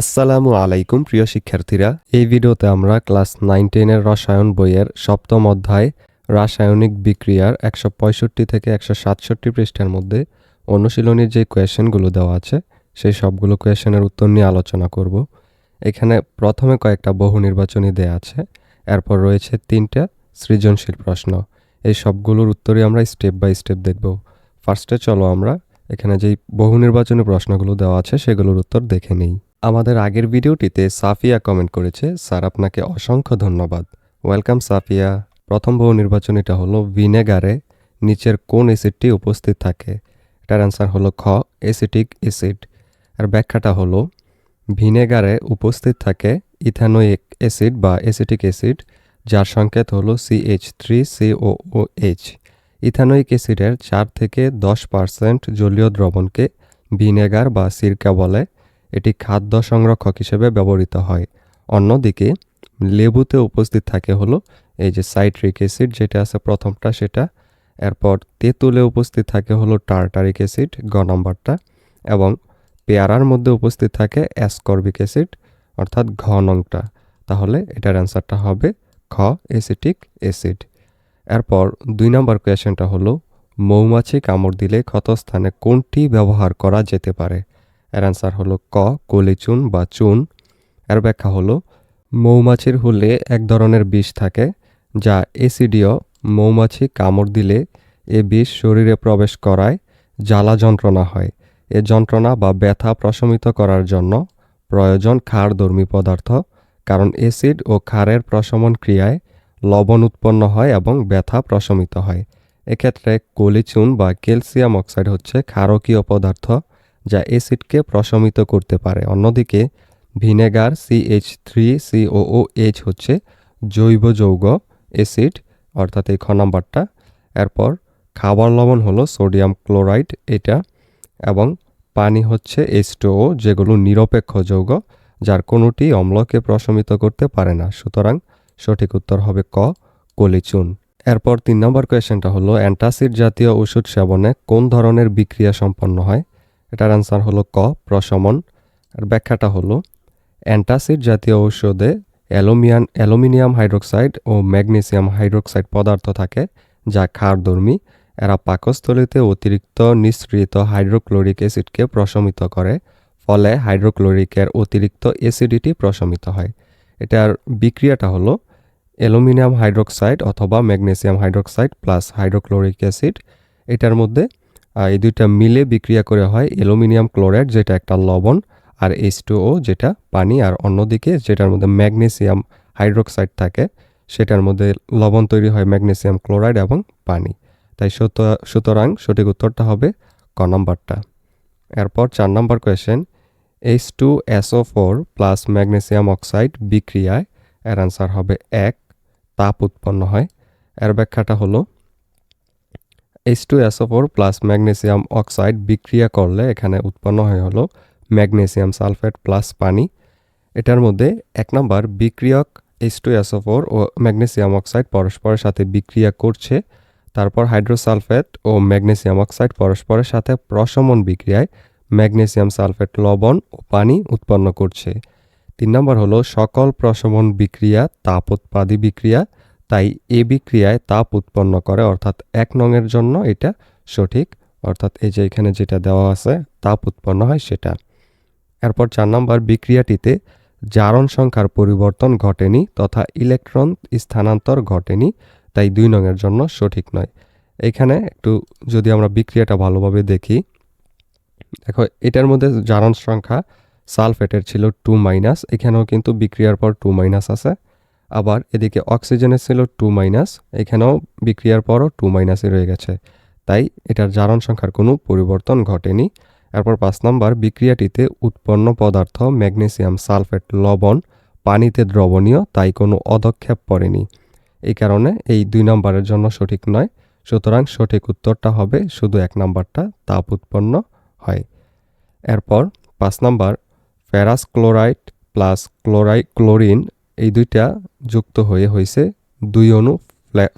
আসসালামু আলাইকুম, প্রিয় শিক্ষার্থীরা। এই ভিডিওতে আমরা ক্লাস নাইন টেনের রসায়ন বইয়ের সপ্তম অধ্যায়, রাসায়নিক বিক্রিয়ার একশো পঁয়ষট্টি থেকে একশো সাতষট্টি পৃষ্ঠার মধ্যে অনুশীলনীর যে কোয়েশনগুলো দেওয়া আছে, সেই সবগুলো কোয়েশনের উত্তর নিয়ে আলোচনা করব। এখানে প্রথমে কয়েকটা বহু নির্বাচনী দেয়া আছে, এরপর রয়েছে তিনটা সৃজনশীল প্রশ্ন। এই সবগুলোর উত্তরই আমরা স্টেপ বাই স্টেপ দেখব। ফার্স্টে চলো আমরা, এখানে যেই বহু নির্বাচনী প্রশ্নগুলো দেওয়া আছে, সেগুলোর উত্তর দেখে নিই। আমাদের আগের ভিডিওটিতে সাফিয়া কমেন্ট করেছে, স্যার, আপনাকে অসংখ্য ধন্যবাদ। ওয়েলকাম সাফিয়া। প্রথম বহু নির্বাচনীটা হলো ভিনেগারে, নিচের কোন অ্যাসিডটি উপস্থিত থাকে? এটার অ্যান্সার হলো খ অ্যাসিটিক অ্যাসিড আর ব্যাখ্যাটা হলো, ভিনেগারে উপস্থিত থাকে ইথানোইক অ্যাসিড বা অ্যাসিটিক অ্যাসিড যার সংকেত হলো CH three COO H ethanoic অ্যাসিডের চার থেকে দশ পার্সেন্ট জলীয় দ্রবণকে ভিনেগার বা সিরকা বলে। এটি খাদ্য সংরক্ষক হিসেবে ব্যবহৃত হয়। অন্যদিকে, লেবুতে উপস্থিত থাকে হলো এই যে সাইট্রিক অ্যাসিড যেটা আছে প্রথমটা সেটা, এরপর তেঁতুলে উপস্থিত থাকে হলো টার্টারিক অ্যাসিড, গ নম্বরটা, এবং পেয়ারার মধ্যে উপস্থিত থাকে অ্যাসকর্বিক অ্যাসিড, অর্থাৎ ঘ নংটা। তাহলে এটার অ্যান্সারটা হবে খ অ্যাসিটিক অ্যাসিড। এরপর দুই নম্বর কোয়েশনটা হলো, মৌমাছি কামড় দিলে ক্ষতস্থানে কোনটি ব্যবহার করা যেতে পারে? এর অ্যান্সার হলো ক, কলিচুন বা চুন। এর ব্যাখ্যা হলো, মৌমাছির হুলে এক ধরনের বিষ থাকে যা এসিডিও মৌমাছি কামড় দিলে এ বিষ শরীরে প্রবেশ করায়, জ্বালা যন্ত্রণা হয়। এ যন্ত্রণা বা ব্যথা প্রশমিত করার জন্য প্রয়োজন ক্ষারধর্মী পদার্থ, কারণ অ্যাসিড ও ক্ষারের প্রশমন ক্রিয়ায় লবণ উৎপন্ন হয় এবং ব্যথা প্রশমিত হয়। এক্ষেত্রে কলিচুন বা ক্যালসিয়াম অক্সাইড হচ্ছে ক্ষারকীয় পদার্থ যা অ্যাসিডকে প্রশমিত করতে পারে। অন্যদিকে, vinegar CH three COO H হচ্ছে জৈব যৌগ, অ্যাসিড, অর্থাৎ এই খ নাম্বারটা। এরপর, খাবার লবণ হলো সোডিয়াম ক্লোরাইড, এটা, এবং পানি হচ্ছে এইচটোও যেগুলো নিরপেক্ষ যৌগ, যার কোনোটি অম্লকে প্রশমিত করতে পারে না। সুতরাং, সঠিক উত্তর হবে ক, কলিচুন। এরপর তিন নম্বর কোয়েশ্চেনটা হলো, অ্যান্টাসিড জাতীয় ওষুধ সেবনে কোন ধরনের বিক্রিয়া সম্পন্ন হয়? এটার অ্যান্সার হলো ক, প্রশমন। আর ব্যাখ্যাটা হলো, অ্যান্টাসিড জাতীয় ঔষধে অ্যালুমিয়ান, অ্যালুমিনিয়াম হাইড্রোক্সাইড ও ম্যাগনেসিয়াম হাইড্রোক্সাইড পদার্থ থাকে যা ক্ষারধর্মী এরা পাকস্থলিতে অতিরিক্ত নিঃসৃত হাইড্রোক্লোরিক অ্যাসিডকে প্রশমিত করে, ফলে হাইড্রোক্লোরিকের অতিরিক্ত অ্যাসিডিটি প্রশমিত হয়। এটার বিক্রিয়াটা হলো, অ্যালুমিনিয়াম হাইড্রোক্সাইড অথবা magnesium hydroxide plus hydrochloric acid, এটার মধ্যে এই দুইটা মিলে বিক্রিয়া করে হয় অ্যালুমিনিয়াম ক্লোরাইড, যেটা একটা লবণ, আর এইচ যেটা পানি, আর অন্যদিকে যেটার মধ্যে ম্যাগনেসিয়াম হাইড্রোক্সাইড থাকে, সেটার মধ্যে লবণ তৈরি হয় ম্যাগনেসিয়াম ক্লোরাইড এবং পানি। তাই সুত- সুতরাং সঠিক উত্তরটা হবে ক নম্বরটা। এরপর চার নম্বর question H two SO four plus magnesium oxide বিক্রিয়ায় এর আনসার হবে এক, তাপ উৎপন্ন হয়। এর ব্যাখ্যাটা হলো H two SO four plus magnesium oxide বিক্রিয়া করলে এখানে উৎপন্ন হয় হলো ম্যাগনেসিয়াম সালফেট প্লাস পানি। এটার মধ্যে এক নম্বর বিক্রিয়ক এইচ টু এসও ফোর ও ম্যাগনেসিয়াম অক্সাইড পরস্পরের সাথে বিক্রিয়া করছে। তারপর হাইড্রোসালফেট ও ম্যাগনেসিয়াম অক্সাইড পরস্পরের সাথে প্রশমন বিক্রিয়ায় ম্যাগনেসিয়াম সালফেট লবণ ও পানি উৎপন্ন করছে। তিন নম্বর হলো সকল প্রশমন বিক্রিয়া, তাপ উৎপাদী বিক্রিয়া। তাই এ বিক্রিয়ায় তাপ উৎপন্ন করে, অর্থাৎ এক নংয়ের জন্য এটা সঠিক। অর্থাৎ এই যে এখানে যেটা দেওয়া আছে, তাপ উৎপন্ন হয় সেটা। এরপর চার নম্বর বিক্রিয়াটিতে জারণ সংখ্যার পরিবর্তন ঘটেনি তথা ইলেকট্রন স্থানান্তর ঘটেনি, তাই দুই নংয়ের জন্য সঠিক নয়। এখানে একটু যদি আমরা বিক্রিয়াটা ভালোভাবে দেখি, দেখো এটার মধ্যে জারণ সংখ্যা সালফেটের ছিল টু মাইনাস, এখানেও কিন্তু বিক্রিয়ার পর টু মাইনাস আছে। আবার এদিকে অক্সিজেনের ছিল টু মাইনাস, এখানেও বিক্রিয়ার পরও টু মাইনাসই রয়ে গেছে। তাই এটার জারণ সংখ্যার কোনো পরিবর্তন ঘটেনি। এরপর পাঁচ নম্বর, বিক্রিয়াটিতে উৎপন্ন পদার্থ ম্যাগনেসিয়াম সালফেট লবণ পানিতে দ্রবণীয়, তাই কোনো অদক্ষেপ পড়েনি। এই কারণে এই দুই নম্বরের জন্য সঠিক নয়। সুতরাং সঠিক উত্তরটা হবে শুধু এক নম্বরটা, তাপ উৎপন্ন হয়। এরপর পাঁচ নম্বর, ফেরাস ক্লোরাইড প্লাস ক্লোরাই, ক্লোরিন এই দুইটা যুক্ত হয়ে হয়েছে দুই অণু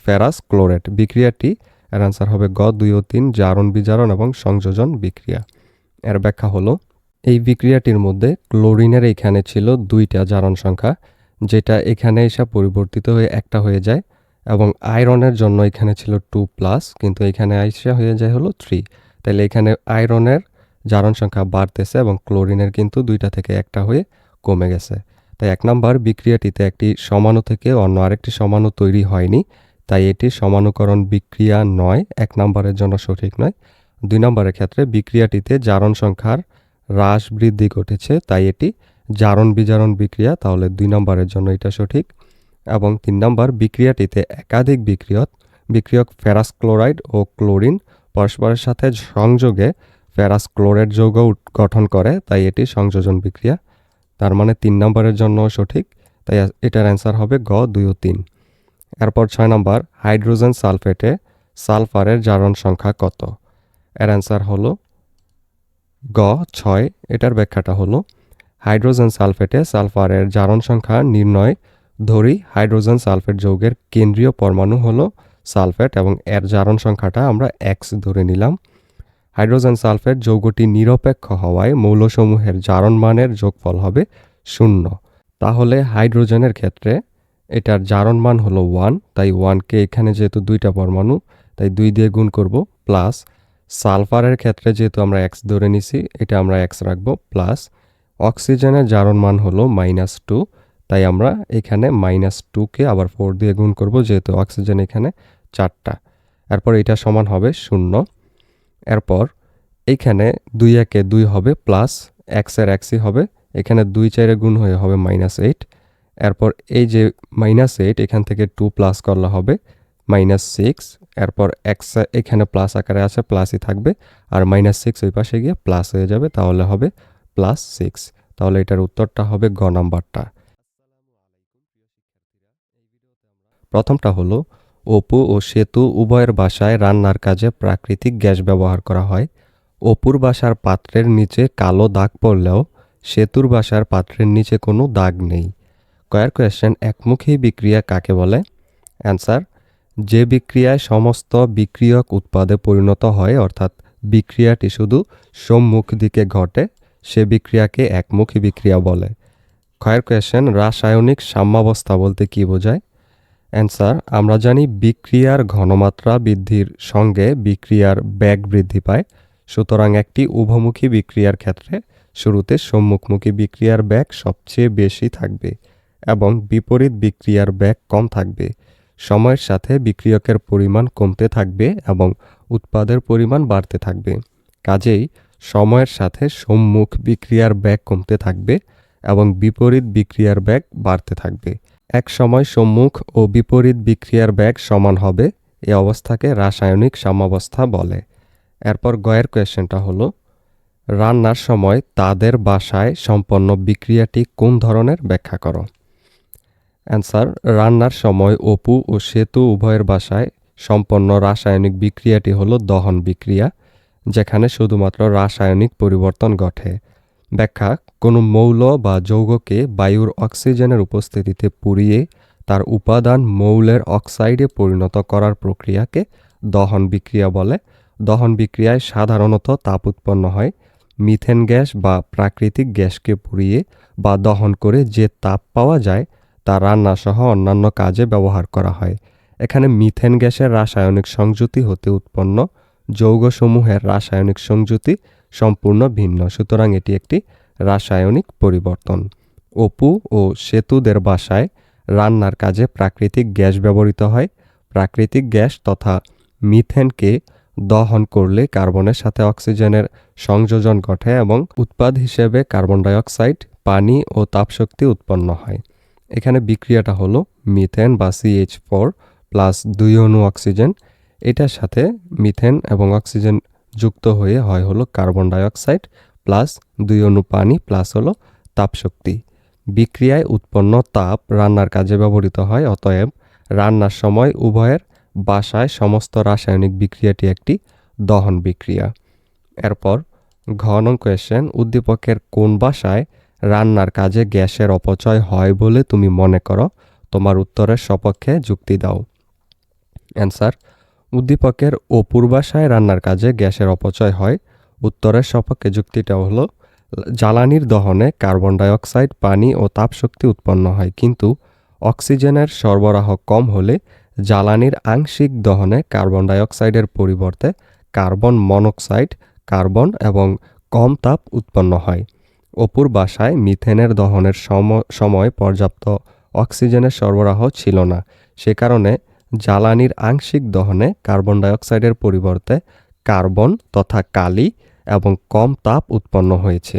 ফেরাস ক্লোরেট বিক্রিয়াটি এর আনসার হবে গ, দুই ও তিন, জারণ বিজারণ এবং সংযোজন বিক্রিয়া। এর ব্যাখ্যা হলো, এই বিক্রিয়াটির মধ্যে ক্লোরিনের এখানে ছিল দুইটা জারণ সংখ্যা, যেটা এখানে এসে পরিবর্তিত হয়ে একটা হয়ে যায় এবং আয়রনের জন্য এখানে ছিল টু প্লাস, কিন্তু এখানে আইসা হয়ে যায় হলো থ্রি। তাহলে এখানে আয়রনের জারণ সংখ্যা বাড়তেছে এবং ক্লোরিনের কিন্তু দুইটা থেকে একটা হয়ে কমে গেছে। তাই এক নম্বর বিক্রিয়াটিতে একটি সমাণু থেকে অন্য আরেকটি সমাণু তৈরি হয়নি, তাই এটি সমানুকরণ বিক্রিয়া নয়, এক নম্বরের জন্য সঠিক নয়। দুই নম্বরের ক্ষেত্রে বিক্রিয়াটিতে জারণ সংখ্যার হ্রাস বৃদ্ধি ঘটেছে, তাই এটি জারণ বিজারণ বিক্রিয়া, তাহলে দুই নম্বরের জন্য এটা সঠিক। এবং তিন নম্বর বিক্রিয়াটিতে একাধিক বিক্রিয়ক বিক্রিয়ক ফেরাস ক্লোরাইড ও ক্লোরিন পরস্পরের সাথে সংযোগে ফেরাস ক্লোরাইড যৌগ গঠন করে, তাই এটি সংযোজন বিক্রিয়া। তার মানে তিন নম্বরের জন্য সঠিক, তাই এটার অ্যান্সার হবে গ, দুই ও তিন। এরপর ছয় নম্বর, হাইড্রোজেন সালফেটে সালফারের জারণ সংখ্যা কত? এর অ্যান্সার হলো গ, ছয়, এটার ব্যাখ্যাটা হলো হাইড্রোজেন সালফেটে সালফারের জারণ সংখ্যা নির্ণয় ধরি হাইড্রোজেন সালফেট যৌগের কেন্দ্রীয় পরমাণু হলো সালফেট এবং এর জারণ সংখ্যাটা আমরা এক্স ধরে নিলাম। হাইড্রোজেন সালফেট যৌগটি নিরপেক্ষ হওয়ায় মৌলসমূহের জারণ মানের যোগফল হবে শূন্য। তাহলে হাইড্রোজেনের ক্ষেত্রে এটার জারণ মান হলো ওয়ান, তাই ওয়ানকে এখানে যেহেতু দুইটা পরমাণু, তাই দুই দিয়ে গুণ করব প্লাস সালফারের ক্ষেত্রে যেহেতু আমরা এক্স ধরে নিছি, এটা আমরা এক্স রাখব প্লাস অক্সিজেনের জারণ মান হলো মাইনাস টু, তাই আমরা এখানে মাইনাস টুকে আবার ফোর দিয়ে গুণ করব, যেহেতু অক্সিজেন এখানে চারটা। এরপর এটা সমান হবে শূন্য। এরপর এইখানে দুই একে দুই হবে প্লাস এক্সের এক্সই হবে, এখানে দুই চাইরে গুণ হয়ে হবে মাইনাস এইট এরপর এই যে মাইনাস এইট এখান থেকে টু প্লাস করলে হবে মাইনাস সিক্স এরপর এক্স এখানে প্লাস আকারে আছে প্লাসই থাকবে। আর মাইনাস সিক্স ওই পাশে গিয়ে প্লাস হয়ে যাবে, তাহলে হবে প্লাস সিক্স তাহলে এটার উত্তরটা হবে গ নাম্বারটা। প্রথমটা হলো অপু ও সেতু উভয়ের বাসায় রান্নার কাজে প্রাকৃতিক গ্যাস ব্যবহার করা হয়। অপুর বাসার পাত্রের নিচে কালো দাগ পড়লেও সেতুর বাসার পাত্রের নিচে কোনো দাগ নেই। কয়ার কোয়েশ্চেন একমুখী বিক্রিয়া কাকে বলে? অ্যান্সার যে বিক্রিয়ায় সমস্ত বিক্রিয়ক উৎপাদে পরিণত হয়, অর্থাৎ বিক্রিয়াটি শুধু সম্মুখ দিকে ঘটে, সে বিক্রিয়াকে একমুখী বিক্রিয়া বলে। ক্ষয়ের কোয়েশ্চেন রাসায়নিক সাম্যাবস্থা বলতে কি বোঝায়? অ্যান্সার আমরা জানি বিক্রিয়ার ঘনমাত্রা বৃদ্ধির সঙ্গে বিক্রিয়ার ব্যাগ বৃদ্ধি পায়। সুতরাং একটি উভমুখী বিক্রিয়ার ক্ষেত্রে শুরুতে সম্মুখমুখী বিক্রিয়ার ব্যাগ সবচেয়ে বেশি থাকবে এবং বিপরীত বিক্রিয়ার ব্যাগ কম থাকবে। সময়ের সাথে বিক্রিয়কের পরিমাণ কমতে থাকবে এবং উৎপাদের পরিমাণ বাড়তে থাকবে। কাজেই সময়ের সাথে সম্মুখ বিক্রিয়ার ব্যাগ কমতে থাকবে এবং বিপরীত বিক্রিয়ার ব্যাগ বাড়তে থাকবে। এক সময় সম্মুখ ও বিপরীত বিক্রিয়ার ব্যাগ সমান হবে, এ অবস্থাকে রাসায়নিক সাম্যাবস্থা বলে। এরপর গয়ের কোয়েশ্চেনটা হলো, রান্নার সময় তাদের বাসায় সম্পন্ন বিক্রিয়াটি কোন ধরনের ব্যাখ্যা করো? অ্যান্সার, রান্নার সময় অপু ও সেতু উভয়ের বাসায় সম্পন্ন রাসায়নিক বিক্রিয়াটি হলো দহন বিক্রিয়া, যেখানে শুধুমাত্র রাসায়নিক পরিবর্তন ঘটে। ব্যাখ্যা, কোনো মৌল বা যৌগকে বায়ুর অক্সিজেনের উপস্থিতিতে পুড়িয়ে তার উপাদান মৌলের অক্সাইডে পরিণত করার প্রক্রিয়াকে দহন বিক্রিয়া বলে। দহন বিক্রিয়ায় সাধারণত তাপ উৎপন্ন হয়। মিথেন গ্যাস বা প্রাকৃতিক গ্যাসকে পুড়িয়ে বা দহন করে যে তাপ পাওয়া যায়, তা রান্নাসহ অন্যান্য কাজে ব্যবহার করা হয়। এখানে মিথেন গ্যাসের রাসায়নিক সংযুতি হতে উৎপন্ন। যৌগসমূহের রাসায়নিক সংযুতি সম্পূর্ণ ভিন্ন। সুতরাং এটি একটি রাসায়নিক পরিবর্তন। অপু ও সেতুদের বাসায় রান্নার কাজে প্রাকৃতিক গ্যাস ব্যবহৃত হয়। প্রাকৃতিক গ্যাস তথা মিথেনকে দহন করলে কার্বনের সাথে অক্সিজেনের সংযোজন ঘটে এবং উৎপাদ হিসেবে কার্বন ডাইঅক্সাইড, পানি ও তাপশক্তি উৎপন্ন হয়। এখানে বিক্রিয়াটা হলো মিথেন বা সিএইচ ফোর প্লাস দুই অণু অক্সিজেন। এটার সাথে মিথেন এবং অক্সিজেন যুক্ত হয়ে হয় হলো কার্বন ডাইঅক্সাইড প্লাস দুই অণু পানি প্লাস হলো তাপশক্তি। বিক্রিয়ায় উৎপন্ন তাপ রান্নার কাজে ব্যবহৃত হয়, অতএব রান্নার সময় উভয়ের বাসায় সমস্ত রাসায়নিক বিক্রিয়াটি একটি দহন বিক্রিয়া। এরপর ঘন নং কোয়েশ্চেন উদ্দীপকের কোন বাসায় রান্নার কাজে গ্যাসের অপচয় হয় বলে তুমি মনে করো? তোমার উত্তরের সপক্ষে যুক্তি দাও। অ্যান্সার উদ্দীপকের অপুর বাসায় রান্নার কাজে গ্যাসের অপচয় হয়। উত্তরের সপক্ষে যুক্তিটা হলো, জ্বালানির দহনে কার্বন ডাইঅক্সাইড, পানি ও তাপশক্তি উৎপন্ন হয়, কিন্তু অক্সিজেনের সরবরাহ কম হলে জ্বালানির আংশিক দহনে কার্বন ডাইঅক্সাইডের পরিবর্তে কার্বন মনোক্সাইড, কার্বন এবং কম তাপ উৎপন্ন হয়। অপুর বাসায় মিথেনের দহনের সম- সময় পর্যাপ্ত অক্সিজেনের সরবরাহ ছিল না। সে কারণে জ্বালানির আংশিক দহনে কার্বন ডাইঅক্সাইডের পরিবর্তে কার্বন তথা কালি এবং কম তাপ উৎপন্ন হয়েছে।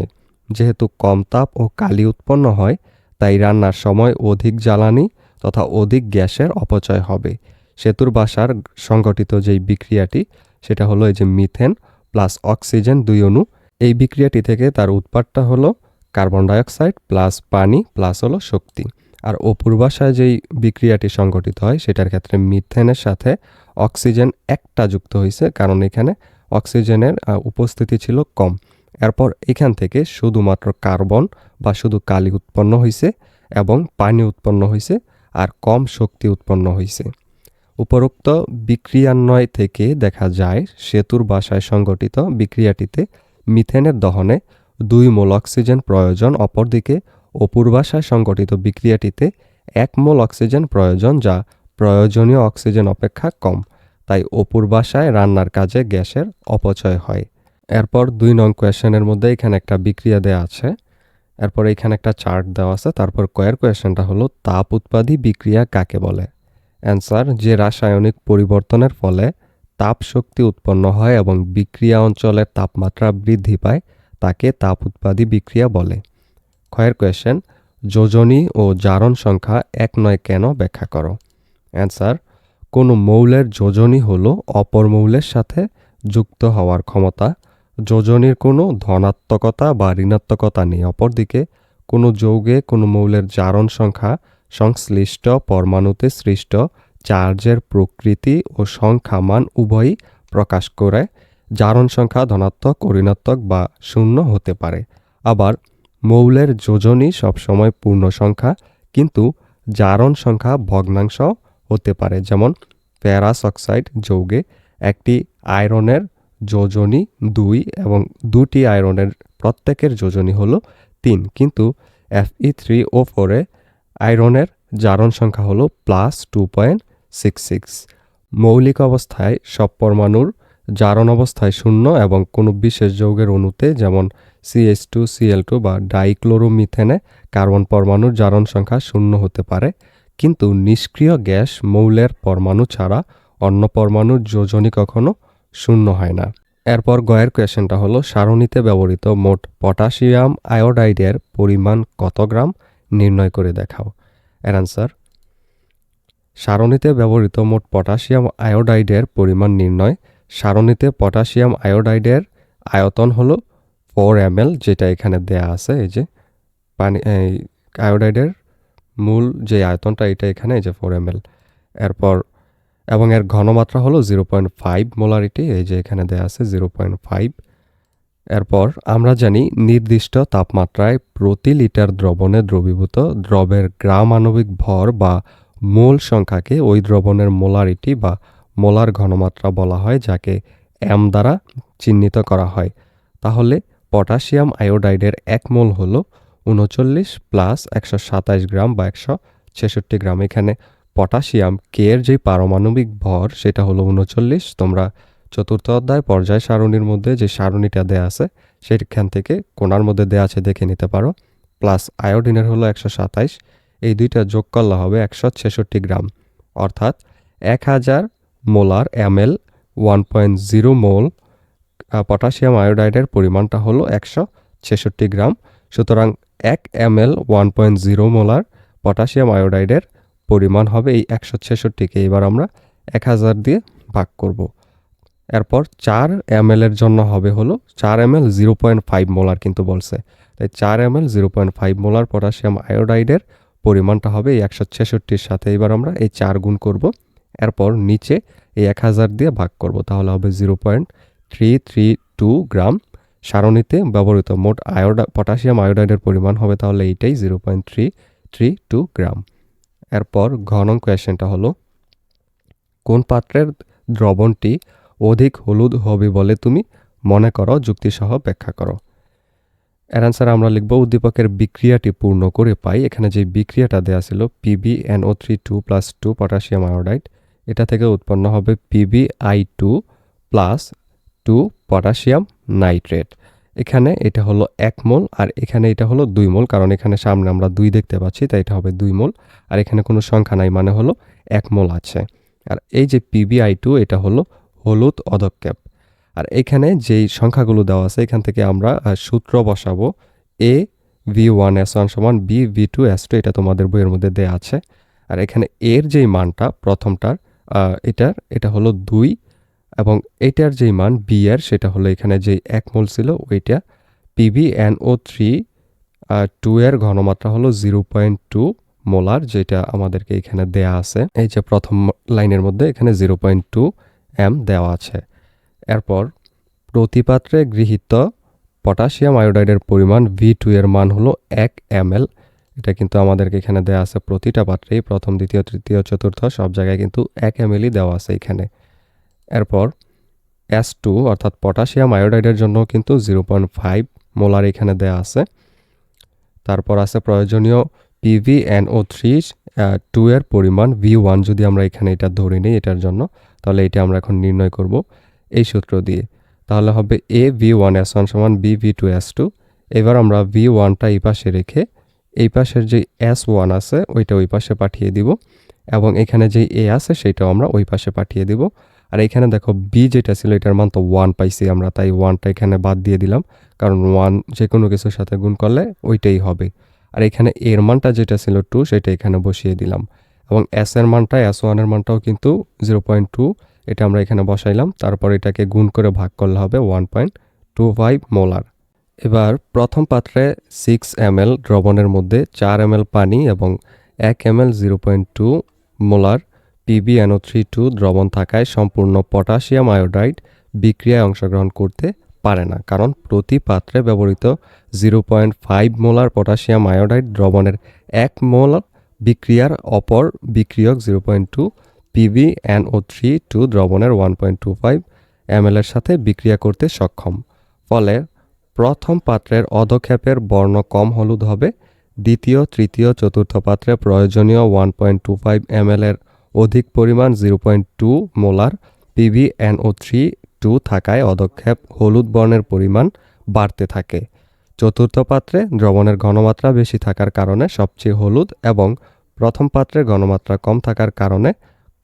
যেহেতু কম তাপ ও কালি উৎপন্ন হয়, তাই রান্নার সময় অধিক জ্বালানি তথা অধিক গ্যাসের অপচয় হবে। সেতুর বাসার সংগঠিত যেই বিক্রিয়াটি, সেটা হলো এই যে মিথেন প্লাস অক্সিজেন দুই অণু। এই বিক্রিয়াটি থেকে তার উৎপাদটা হলো কার্বন ডাইঅক্সাইড প্লাস পানি প্লাস হলো শক্তি। আর অপুর বাসায় যেই বিক্রিয়াটি সংগঠিত হয়, সেটার ক্ষেত্রে মিথেনের সাথে অক্সিজেন একটা যুক্ত হয়েছে, কারণ এখানে অক্সিজেনের উপস্থিতি ছিল কম। এরপর এখান থেকে শুধুমাত্র কার্বন বা শুধু কালি উৎপন্ন হয়েছে এবং পানি উৎপন্ন হয়েছে আর কম শক্তি উৎপন্ন হয়েছে উপরোক্ত বিক্রিয়ান্বয় থেকে দেখা যায়, সেতুর বাসায় সংগঠিত বিক্রিয়াটিতে মিথেনের দহনে দুই মোল অক্সিজেন প্রয়োজন, অপরদিকে অপুর বাসায় সংগঠিত বিক্রিয়াটিতে এক মোল অক্সিজেন প্রয়োজন যা প্রয়োজনীয় অক্সিজেন অপেক্ষা কম, তাই অপুর বাসায় রান্নার কাজে গ্যাসের অপচয় হয়। এরপর দুই নং কোয়েশনের মধ্যে এখানে একটা বিক্রিয়া দেওয়া আছে। এরপর এখানে একটা চার্ট দেওয়া আছে। তারপর কয়ের কোয়েশনটা হলো, তাপ উৎপাদী বিক্রিয়া কাকে বলে? অ্যান্সার, যে রাসায়নিক পরিবর্তনের ফলে তাপ শক্তি উৎপন্ন হয় এবং বিক্রিয়া অঞ্চলের তাপমাত্রা বৃদ্ধি পায়, তাকে তাপ উৎপাদী বিক্রিয়া বলে। ক্ষয়ের কোয়েশন যোজনী ও জারণ সংখ্যা এক নয় কেন ব্যাখ্যা করো? অ্যান্সার কোনো মৌলের যোজনী হল অপর মৌলের সাথে যুক্ত হওয়ার ক্ষমতা। যোজনীর কোনো ধনাত্মকতা বা ঋণাত্মকতা নেই। অপরদিকে, কোনো যৌগে কোনো মৌলের জারণ সংখ্যা সংশ্লিষ্ট, পরমাণুতে সৃষ্ট, চার্জের প্রকৃতি ও সংখ্যা মান উভয়ই প্রকাশ করে। জারণ সংখ্যা ধনাত্মক ঋণাত্মক বা শূন্য হতে পারে। আবার মৌলের যোজনী সবসময় পূর্ণ সংখ্যা, কিন্তু জারণ সংখ্যা ভগ্নাংশ হতে পারে। যেমন প্যারাস অক্সাইড যৌগে একটি আয়রনের যোজনী দুই এবং দুটি আয়রনের প্রত্যেকের যোজনী হলো তিন। কিন্তু এফ ই থ্রি ও ফোরে আয়রনের জারণ সংখ্যা হলো plus two point six six মৌলিক অবস্থায় সব পরমাণুর জারণ অবস্থায় শূন্য এবং কোনো বিশেষ যৌগের অণুতে, যেমন সিএইচ টু সিএল টু বা ডাইক্লোরোমিথেনে কার্বন পরমাণুর জারণ সংখ্যা শূন্য হতে পারে। কিন্তু নিষ্ক্রিয় গ্যাস মৌলের পরমাণু ছাড়া অন্য পরমাণুর যোজনী কখনো শূন্য হয় না। এরপর গয়ের কোয়েশনটা হলো, সারণীতে ব্যবহৃত মোট পটাশিয়াম আয়োডাইডের পরিমাণ কত গ্রাম? নির্ণয় করে দেখাও। এর অ্যান্সার সারণীতে ব্যবহৃত মোট পটাশিয়াম আয়োডাইডের পরিমাণ নির্ণয়। সারণীতে পটাশিয়াম আয়োডাইডের আয়তন হলো ফোর এম যেটা এখানে দেয়া আছে, এই যে পানি, এই আয়োডাইডের মূল যে আয়তনটা এটা এখানে, এই যে ফোর এম এরপর, এবং এর ঘনমাত্রা হলো জিরো পয়েন্ট ফাইভ মোলারিটি এই যে এখানে দেয়া আছে জিরো পয়েন্ট ফাইভ এরপর, আমরা জানি নির্দিষ্ট তাপমাত্রায় প্রতি লিটার দ্রবণে দ্রবীভূত দ্রবের গ্রাম আণবিক ভর বা মোল সংখ্যাকে ওই দ্রবণের মোলারিটি বা মোলার ঘনমাত্রা বলা হয়, যাকে এম দ্বারা চিহ্নিত করা হয়। তাহলে পটাশিয়াম আয়োডাইডের এক মোল হল উনচল্লিশ প্লাস একশো গ্রাম বা একশো ছেষট্টি গ্রাম। এখানে পটাশিয়াম কে এর যে পারমাণবিক ভর, সেটা হলো উনচল্লিশ। তোমরা চতুর্থ অধ্যায় পর্যায় সারণীর মধ্যে যে সারণীটা দেয়া আছে, সেখান থেকে কোনার মধ্যে দেয়া আছে দেখে নিতে পারো। প্লাস আয়োডিনের হলো একশো সাতাইশ। এই দুইটা যোগ করলে হবে একশো ছেষট্টি গ্রাম। অর্থাৎ এক হাজার molar ML one point zero mole potassium আয়োডাইডের পরিমাণটা হলো একশো ছেষট্টি গ্রাম। সুতরাং এক M L one point zero molar potassium আয়োডাইডের পরিমাণ হবে এই একশো ছেষট্টিকে। এবার আমরা এক হাজার দিয়ে ভাগ করব। এরপর চার এম এর জন্য হবে হলো চার M L zero point five molar কিন্তু বলছে। তাই চার M L zero point five molar potassium আয়োডাইডের পরিমাণটা হবে এই একশো ছেষট্টির সাথে। এবার আমরা এই চার গুণ করব। এরপর নিচে এই এক হাজার দিয়ে ভাগ করব। তাহলে হবে zero point three three two গ্রাম। সারণীতে ব্যবহৃত মোট আয়োডা, পটাশিয়াম আয়োডাইডের পরিমাণ হবে তাহলে এইটাই zero point three three two গ্রাম। এরপর ঘন কোয়েশনটা হলো, কোন পাত্রের দ্রবণটি অধিক হলুদ হবে বলে তুমি মনে করো? যুক্তিসহ ব্যাখ্যা করো। এর অ্যান্সার আমরা লিখব, উদ্দীপকের বিক্রিয়াটি পূর্ণ করে পাই। এখানে যে বিক্রিয়াটা দেওয়া ছিল PB NO three two plus two potassium iodide এটা থেকে উৎপন্ন হবে PB I two plus two potassium nitrate. এখানে এটা হলো এক মোল, আর এখানে এটা হলো দুই মোল, কারণ এখানে সামনে আমরা দুই দেখতে পাচ্ছি, তাই এটা হবে দুই মোল, আর এখানে কোনো সংখ্যা নাই মানে হলো এক মোল আছে। আর এই যে পিবিআই টু এটা হলো হলুদ অদক্ষেপ আর এখানে যেই সংখ্যাগুলো দেওয়া আছে, এখান থেকে আমরা সূত্র বসাবো A V one S one সমান B V two S two এটা তোমাদের বইয়ের মধ্যে দেওয়া আছে। আর এখানে এর যেই মানটা, প্রথমটার এটার, এটা হলো দুই এবং এটার যেই মান বি সেটা হলো এখানে যে এক মোল ছিল, ওইটা PB N O three two এর ঘনমাত্রা হলো জিরো পয়েন্ট টু মোলার যেটা আমাদেরকে এখানে দেয়া আছে। এই যে প্রথম লাইনের মধ্যে এখানে জিরো পয়েন্ট টু এম দেওয়া আছে। এরপর প্রতিপাত্রে গৃহীত পটাশিয়াম আয়োডাইডের পরিমাণ ভি টু এর মান হলো এক এম এল এটা কিন্তু আমাদেরকে এখানে দেওয়া আছে প্রতিটা পাত্রেই, প্রথম, দ্বিতীয়, তৃতীয়, চতুর্থ, সব জায়গায় কিন্তু এক এম এলই দেওয়া আছে এখানে। এরপর এস টু অর্থাৎ পটাশিয়াম আয়োডাইডের জন্য কিন্তু জিরো পয়েন্ট ফাইভ মোলার এখানে দেওয়া আছে। তারপর আছে প্রয়োজনীয় PV N O three two এর পরিমাণ ভি ওয়ান যদি আমরা এখানে এটা ধরে নিই এটার জন্য, তাহলে এটা আমরা এখন নির্ণয় করব এই সূত্র দিয়ে। তাহলে হবে A V one S one সমান B V two S two এবার আমরা ভি ওয়ানটা এই পাশে রেখে এই পাশের যে এস ওয়ান আছে, ওইটা ওই পাশে পাঠিয়ে দিব এবং এখানে যে এ আছে, সেটাও আমরা ওই পাশে পাঠিয়ে দিব। আর এখানে দেখো বি যেটা ছিল, এটার মান তো ওয়ান পাইছি আমরা, তাই ওয়ানটা এখানে বাদ দিয়ে দিলাম। কারণ ওয়ান যে কোনো কিছুর সাথে গুণ করলে ওইটাই হবে। আর এখানে এর মানটা যেটা ছিল টু সেটা এখানে বসিয়ে দিলাম। এবং এস এর মানটা এস ওয়ানের মানটাও কিন্তু জিরো পয়েন্ট টু এটা আমরা এখানে বসাইলাম। তারপর এটাকে গুণ করে ভাগ করলে হবে one point two five molar এবার প্রথম পাত্রে সিক্স এম এল দ্রবণের মধ্যে চার এম এল পানি এবং এক M L zero point two molar PBNO three two দ্রবণ থাকায় সম্পূর্ণ পটাশিয়াম আয়োডাইড বিক্রিয়ায় অংশগ্রহণ করতে পারে না, কারণ প্রতি পাত্রে ব্যবহৃত zero point five molar potassium iodide দ্রবণের এক মোল বিক্রিয়ার অপর বিক্রিয়ক zero point two P B O three two দ্রবণের one point two five M এর সাথে বিক্রিয়া করতে সক্ষম। ফলে প্রথম পাত্রের অধক্ষেপের বর্ণ কম হলুদ হবে, দ্বিতীয়, তৃতীয়, চতুর্থ পাত্রে প্রয়োজনীয় one point two five M এর অধিক পরিমাণ zero point two molar P V O three two থাকায় অদক্ষেপ হলুদ বর্ণের পরিমাণ বাড়তে থাকে। চতুর্থ পাত্রে দ্রবণের ঘনমাত্রা বেশি থাকার কারণে সবচেয়ে হলুদ এবং প্রথম পাত্রে ঘনমাত্রা কম থাকার কারণে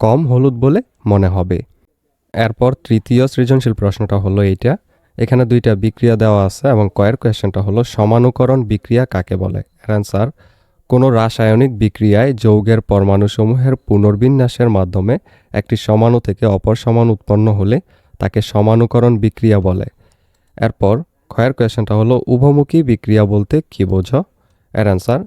কম হলুদ বলে মনে হবে। এরপর তৃতীয় সৃজনশীল প্রশ্নটা হলো এইটা। এখানে দুইটা বিক্রিয়া দেওয়া আছে এবং কয়ের কোয়েশ্চেনটা হলো সমানুকরণ বিক্রিয়া কাকে বলে? অ্যান্সার কোনো রাসায়নিক বিক্রিয়ায় যৌগের পরমাণুসমূহের পুনর্বিন্যাসের মাধ্যমে একটি সমাণু থেকে অপর সমাণু উৎপন্ন হলে তাকে সমানুকরণ বিক্রিয়া বলে। এরপর ক্ষয়ের কোয়েশ্চেনটা হলো, উভমুখী বিক্রিয়া বলতে কী বোঝো? এর অ্যান্সার,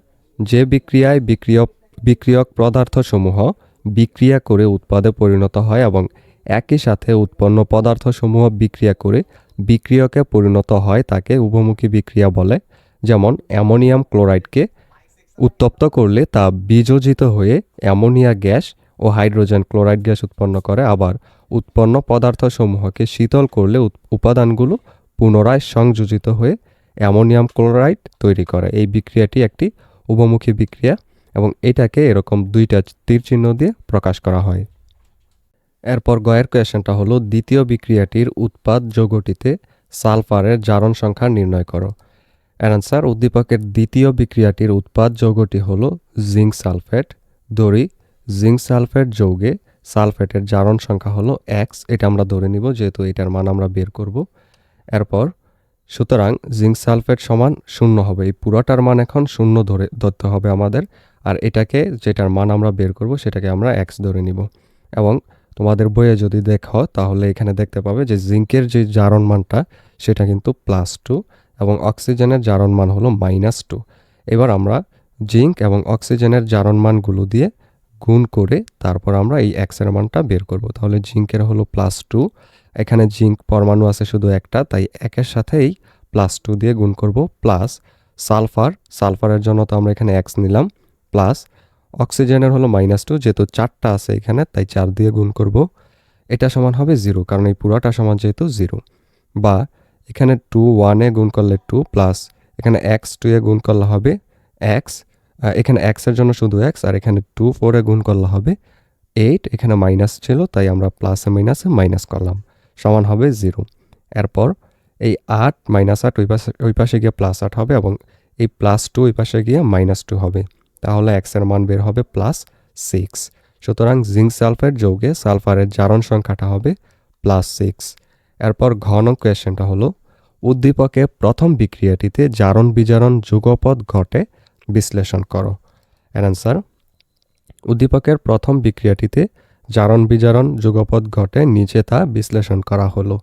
যে বিক্রিয়ায় বিক্রিয়ক বিক্রিয়ক পদার্থসমূহ বিক্রিয়া করে উৎপাদে পরিণত হয় এবং একই সাথে উৎপন্ন পদার্থসমূহ বিক্রিয়া করে বিক্রিয়কে পরিণত হয়, তাকে উভমুখী বিক্রিয়া বলে। যেমন অ্যামোনিয়াম ক্লোরাইডকে উত্তপ্ত করলে তা বিযোজিত হয়ে অ্যামোনিয়া গ্যাস ও হাইড্রোজেন ক্লোরাইড গ্যাস উৎপন্ন করে। আবার উৎপন্ন পদার্থসমূহকে শীতল করলে উপাদানগুলো পুনরায় সংযোজিত হয়ে অ্যামোনিয়াম ক্লোরাইড তৈরি করে। এই বিক্রিয়াটি একটি উভমুখী বিক্রিয়া এবং এটাকে এরকম দুইটা তীর চিহ্ন দিয়ে প্রকাশ করা হয়। এরপর গয়ের কোয়েশনটা হলো, দ্বিতীয় বিক্রিয়াটির উৎপাদ যৌগটিতে সালফারের জারণ সংখ্যা নির্ণয় করো। অ্যান্সার উদ্দীপকের দ্বিতীয় বিক্রিয়াটির উৎপাদ যৌগটি হল জিঙ্ক সালফেট। দড়ি, জিঙ্ক সালফেট যৌগে সালফেটের জারণ সংখ্যা হলো এক্স এটা আমরা ধরে নিব, যেহেতু এটার মান আমরা বের করব। এরপর, সুতরাং জিঙ্ক সালফেট সমান শূন্য হবে। এই পুরোটার মান এখন শূন্য ধরে ধরতে হবে আমাদের। আর এটাকে, যেটার মান আমরা বের করব, সেটাকে আমরা এক্স ধরে নিব। এবং তোমাদের বইয়ে যদি দেখো, তাহলে এখানে দেখতে পাবে যে জিঙ্কের যে জারণ মানটা, সেটা কিন্তু প্লাস টু এবং অক্সিজেনের জারণ মান হলো মাইনাস টু এবার আমরা জিঙ্ক এবং অক্সিজেনের জারণ মানগুলো দিয়ে গুণ করে তারপর আমরা এই এক্সের মানটা বের করব। তাহলে জিঙ্কের হলো প্লাস টু এখানে জিঙ্ক পরমাণু আছে শুধু একটা, তাই একের সাথেই প্লাস টু দিয়ে গুণ করব প্লাস সালফার সালফারের জন্য তো আমরা এখানে এক্স নিলাম প্লাস অক্সিজেনের হলো মাইনাস টু যেহেতু চারটা আছে এখানে, তাই চার দিয়ে গুণ করব। এটা সমান হবে জিরো কারণ এই পুরোটা সমান যেহেতু জিরো বা এখানে টু ওয়ানে গুণ করলে টু প্লাস এখানে এক্স টু এ গুণ করলে হবে এক্স এখানে এক্সের জন্য শুধু এক্স আর এখানে টু ফোরে গুণ করলে হবে এইট এখানে মাইনাস ছিল, তাই আমরা প্লাসে মাইনাসে মাইনাস করলাম, সমান হবে জিরো এরপর এই আট মাইনাস আট ওই পাশে ওই পাশে গিয়ে প্লাস আট হবে এবং এই প্লাস টু ওই পাশে গিয়ে মাইনাস টু হবে, তাহলে এক্সের মান বের হবে প্লাস সিক্স সুতরাং জিঙ্ক সালফার যৌগে সালফারের জারণ সংখ্যাটা হবে প্লাস সিক্স এরপর ঘন কোয়েশ্চেনটা হলো, উদ্দীপকে প্রথম বিক্রিয়াটিতে জারণ বিজারণ যুগপদ ঘটে বিশ্লেষণ করো। অ্যান্সার উদ্দীপকের প্রথম বিক্রিয়াটিতে জারণ বিজারণ যুগপদ ঘটে নিচে তা বিশ্লেষণ করা হলো।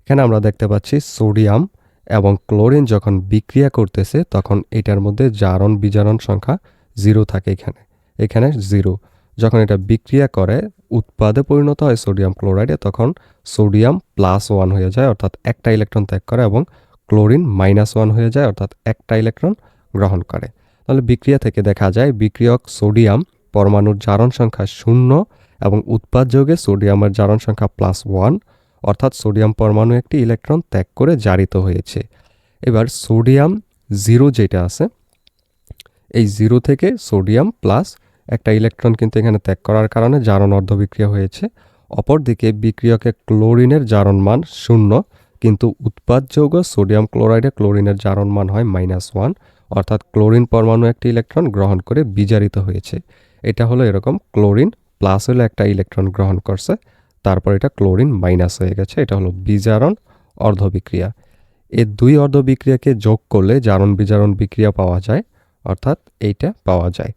এখানে আমরা দেখতে পাচ্ছি সোডিয়াম এবং ক্লোরিন যখন বিক্রিয়া করতেছে, তখন এটার মধ্যে জারণ বিজারণ সংখ্যা জিরো থাকে এখানে। এখানে জিরো যখন এটা বিক্রিয়া করে, উৎপাদে পরিণত হয় সোডিয়াম ক্লোরাইডে, তখন সোডিয়াম প্লাস ওয়ান হয়ে যায়, অর্থাৎ একটা ইলেকট্রন ত্যাগ করে এবং ক্লোরিন মাইনাস ওয়ান হয়ে যায়, অর্থাৎ একটা ইলেকট্রন গ্রহণ করে। তাহলে বিক্রিয়া থেকে দেখা যায়, বিক্রিয়ক সোডিয়াম পরমাণুর জারণ সংখ্যা শূন্য এবং উৎপাদ যোগে সোডিয়ামের জারণ সংখ্যা প্লাস ওয়ান অর্থাৎ সোডিয়াম পরমাণু একটি ইলেকট্রন ত্যাগ করে জারিত হয়েছে। এবার সোডিয়াম জিরো যেটা আছে, এই জিরো থেকে সোডিয়াম প্লাস একটা ইলেকট্রন কিন্তু এখানে ত্যাগ করার কারণে জারণ অর্ধ বিক্রিয়া হয়েছে। অপরদিকে বিক্রিয়কে ক্লোরিনের জারণ মান শূন্য, কিন্তু উৎপাদ যৌগ সোডিয়াম ক্লোরাইডে ক্লোরিনের জারণ মান হয় মাইনাস ওয়ান অর্থাৎ ক্লোরিন পরমাণু একটি ইলেকট্রন গ্রহণ করে বিজারিত হয়েছে। এটা হলো এরকম ক্লোরিন প্লাস হলে একটা ইলেকট্রন গ্রহণ করছে, তারপর এটা ক্লোরিন মাইনাস হয়ে গেছে, এটা হলো বিজারণ অর্ধ বিক্রিয়া এই দুই অর্ধ বিক্রিয়াকে যোগ করলে জারণ বিজারণ বিক্রিয়া পাওয়া যায়, অর্থাৎ এইটা পাওয়া যায়।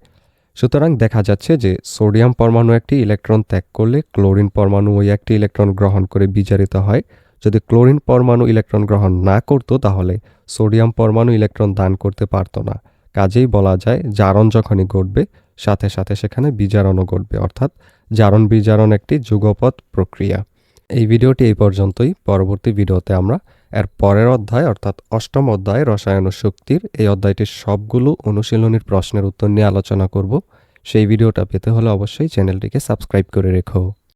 সুতরাং দেখা যাচ্ছে যে সোডিয়াম পরমাণু একটি ইলেকট্রন ত্যাগ করলে ক্লোরিন পরমাণু ওই একটি ইলেকট্রন গ্রহণ করে বিজারিত হয়। যদি ক্লোরিন পরমাণু ইলেকট্রন গ্রহণ না করতো, তাহলে সোডিয়াম পরমাণু ইলেকট্রন দান করতে পারতো না। কাজেই বলা যায়, জারণ যখনই ঘটবে, সাথে সাথে সেখানে বিজারণও ঘটবে, অর্থাৎ জারণ বিজারণ একটি যুগপৎ প্রক্রিয়া। এই ভিডিওটি এই পর্যন্তই। পরবর্তী ভিডিওতে আমরা এর পরের অধ্যায়, অর্থাৎ অষ্টম অধ্যায়, রসায়ন ও শক্তির, এই অধ্যায়টির সবগুলো অনুশীলনীর প্রশ্নের উত্তর নিয়ে আলোচনা করব। সেই ভিডিওটা পেতে হলে অবশ্যই চ্যানেলটিকে সাবস্ক্রাইব করে রেখো।